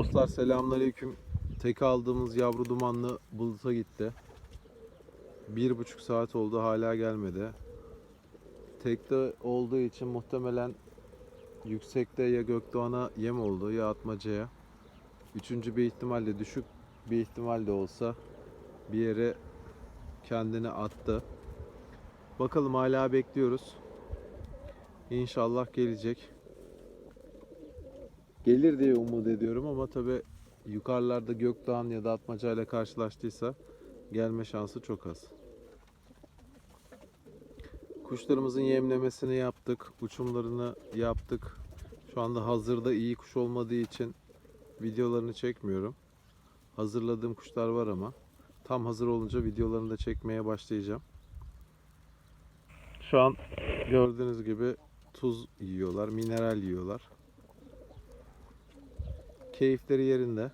Dostlar selamünaleyküm. Tek aldığımız yavru dumanlı buluta gitti. Bir buçuk saat oldu hala gelmedi. Tekte olduğu için muhtemelen yüksekte ya Gökdoğan'a yem oldu ya atmacaya. Üçüncü bir ihtimalle düşük bir ihtimalle olsa bir yere kendini attı. Bakalım hala bekliyoruz. İnşallah gelecek. Gelir diye umut ediyorum ama tabi yukarılarda Gökdoğan ya da Atmaca ile karşılaştıysa gelme şansı çok az. Kuşlarımızın yemlemesini yaptık, uçumlarını yaptık. Şu anda hazırda iyi kuş olmadığı için videolarını çekmiyorum. Hazırladığım kuşlar var ama tam hazır olunca videolarını da çekmeye başlayacağım. Şu an gördüğünüz gibi tuz yiyorlar, mineral yiyorlar. Keyifleri yerinde.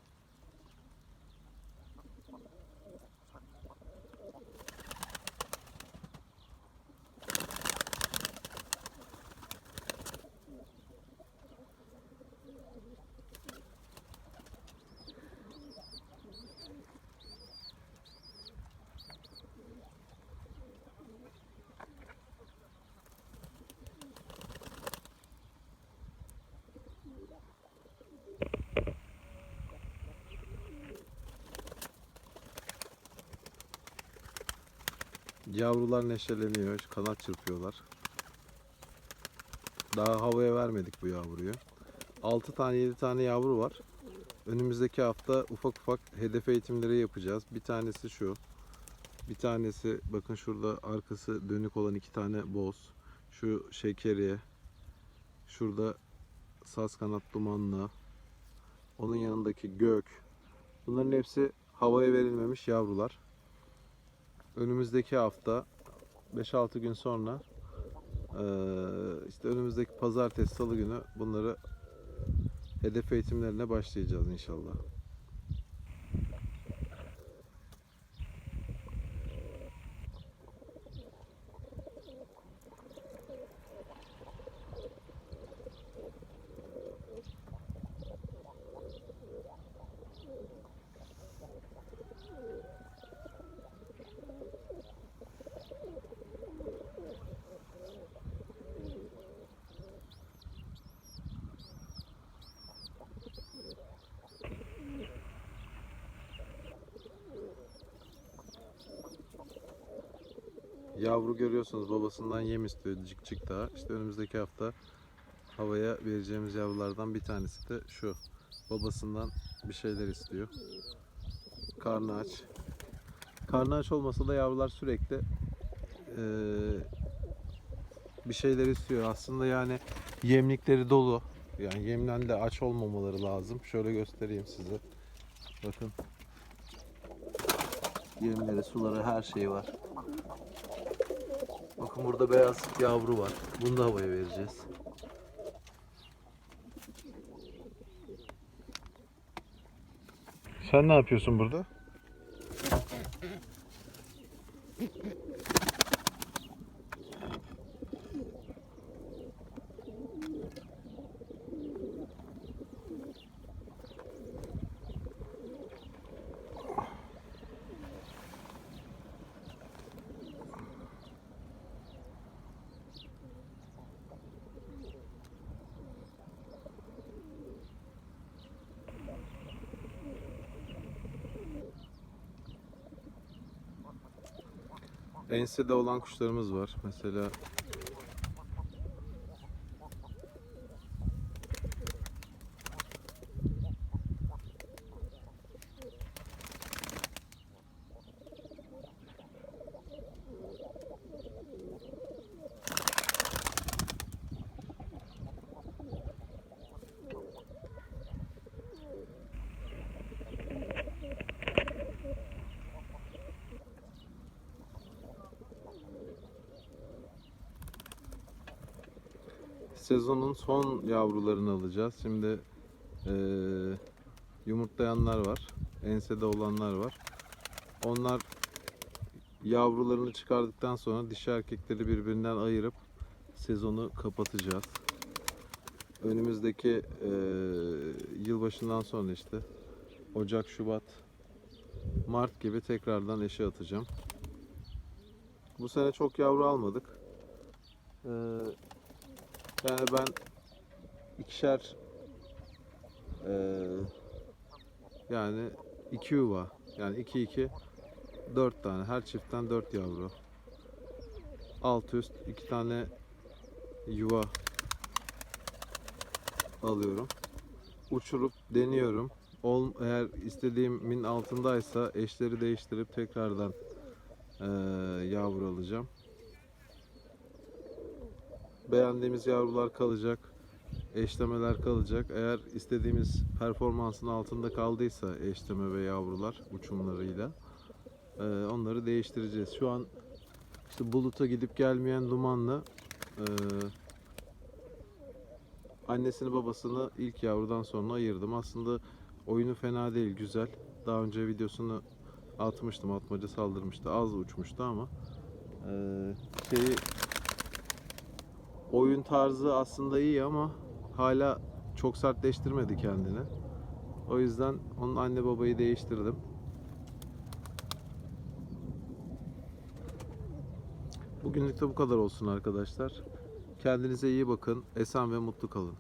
Yavrular neşeleniyor, kanat çırpıyorlar. Daha havaya vermedik bu yavruyu. 6 tane 7 tane yavru var. Önümüzdeki hafta ufak ufak hedef eğitimleri yapacağız. Bir tanesi şu. Bir tanesi bakın şurada arkası dönük olan iki tane boz. Şu şekeriye. Şurada saz kanat dumanlı. Onun yanındaki gök. Bunların hepsi havaya verilmemiş yavrular önümüzdeki hafta 5-6 gün sonra işte önümüzdeki pazartesi salı günü bunları hedef eğitimlerine başlayacağız inşallah. Yavru görüyorsunuz babasından yem istiyor cik cik daha. İşte önümüzdeki hafta havaya vereceğimiz yavrulardan bir tanesi de şu. Babasından bir şeyler istiyor. Karnı aç. Karnı aç olmasa da yavrular sürekli eee, bir şeyler istiyor. Aslında yani yemlikleri dolu. Yani yemden de aç olmamaları lazım. Şöyle göstereyim size. Bakın. Yemleri, suları, her şeyi var. Bakın burada beyaz yavru var. Bunu da havaya vereceğiz. Sen ne yapıyorsun burada? Ensede olan kuşlarımız var. Mesela sezonun son yavrularını alacağız. Şimdi eee, yumurtlayanlar var. Ensede olanlar var. Onlar yavrularını çıkardıktan sonra dişi erkekleri birbirinden ayırıp sezonu kapatacağız. önümüzdeki e, yılbaşından sonra işte Ocak, Şubat, Mart gibi tekrardan eşe atacağım. Bu sene çok yavru almadık. Ee, yani ben ikişer ee, yani iki yuva yani iki iki dört tane her çiftten dört yavru. Alt üst iki tane yuva alıyorum. Uçurup deniyorum. Ol, eğer istediğimin altındaysa eşleri değiştirip tekrardan eee, yavru alacağım. Beğendiğimiz yavrular kalacak. Eşlemeler kalacak. Eğer istediğimiz performansın altında kaldıysa eşleme ve yavrular uçumlarıyla eee, onları değiştireceğiz. Şu an işte buluta gidip gelmeyen dumanla eee, annesini babasını ilk yavrudan sonra ayırdım. Aslında oyunu fena değil, güzel. Daha önce videosunu atmıştım, atmaca saldırmıştı. Az uçmuştu ama eee, şeyi oyun tarzı aslında iyi ama hala çok sertleştirmedi kendini. O yüzden onun anne babayı değiştirdim. Bugünlük de bu kadar olsun arkadaşlar. Kendinize iyi bakın. Esen ve mutlu kalın.